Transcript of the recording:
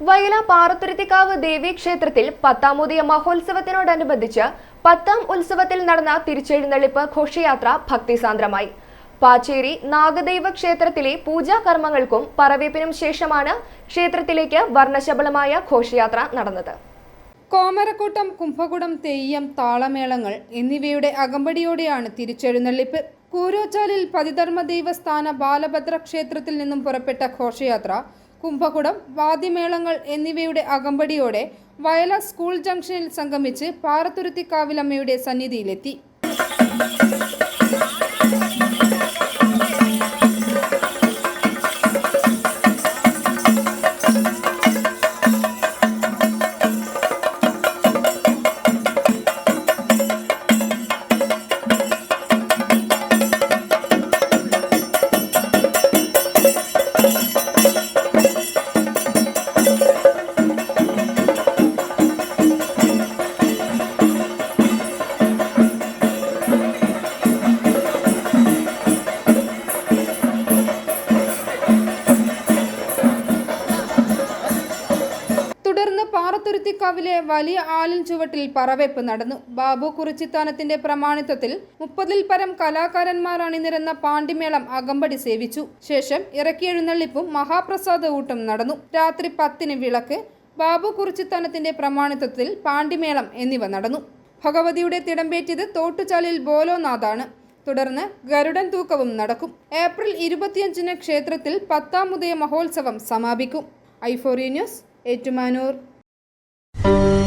വയല പാറത്തുരുത്തിക്കാവ് ദേവീക്ഷേത്രത്തിൽ ക്ഷേത്രത്തിൽ പത്താമുദയ മഹോത്സവത്തിനോടനുബന്ധിച്ച് പത്താം ഉത്സവത്തിൽ നടന്ന തിരിച്ചെഴുന്നള്ളിപ്പ് ഘോഷയാത്ര ഭക്തിസാന്ദ്രമായി. പാച്ചേരി നാഗദൈവ ക്ഷേത്രത്തിലെ പൂജാകർമ്മങ്ങൾക്കും പറവേപ്പിനും ശേഷമാണ് ക്ഷേത്രത്തിലേക്ക് വർണശബളമായ ഘോഷയാത്ര നടന്നത്. കോമരക്കൂട്ടം കുംഭകുടം തെയ്യം താളമേളങ്ങൾ എന്നിവയുടെ അകമ്പടിയോടെയാണ് തിരിച്ചെഴുന്നള്ളിപ്പ്. കൂരോച്ചാലിൽ പതിധർമ്മ ദൈവസ്ഥാന ബാലഭദ്ര ക്ഷേത്രത്തിൽ നിന്നും പുറപ്പെട്ട ഘോഷയാത്ര കുംഭകുടം വാദ്യമേളങ്ങൾ എന്നിവയുടെ അകമ്പടിയോടെ വയല സ്കൂൾ ജംഗ്ഷനിൽ സംഗമിച്ച് പാറത്തുരുത്തിക്കാവിലമ്മയുടെ സന്നിധിയിലെത്തി. പാറത്തുരുത്തിക്കാവിലെ വലിയ ആലിൻ ചുവട്ടിൽ പറവെപ്പ് നടന്നു. ബാബു കുറിച്ചിത്താനത്തിന്റെ പ്രമാണിത്വത്തിൽ മുപ്പതിൽ പരം കലാകാരന്മാർ അണിനിരന്ന പാണ്ടിമേളം അകമ്പടി സേവിച്ചു. ശേഷം ഇറക്കിയെഴുന്നള്ളിപ്പും മഹാപ്രസാദ ഊട്ടും നടന്നു. രാത്രി പത്തിന് വിളക്ക് ബാബു കുറിച്ചിത്താനത്തിന്റെ പ്രമാണിത്വത്തിൽ പാണ്ടിമേളം എന്നിവ നടന്നു. ഭഗവതിയുടെ തിടമ്പേറ്റിയത് തോട്ടുചാലിൽ ബോലോനാഥാണ്. തുടർന്ന് ഗരുഡൻ തൂക്കവും നടക്കും. ഏപ്രിൽ ഇരുപത്തിയഞ്ചിന് ക്ഷേത്രത്തിൽ പത്താം ഉദയ മഹോത്സവം സമാപിക്കും. ഐഫോറി ന്യൂസ് ഏറ്റുമാനൂർ. Thank you.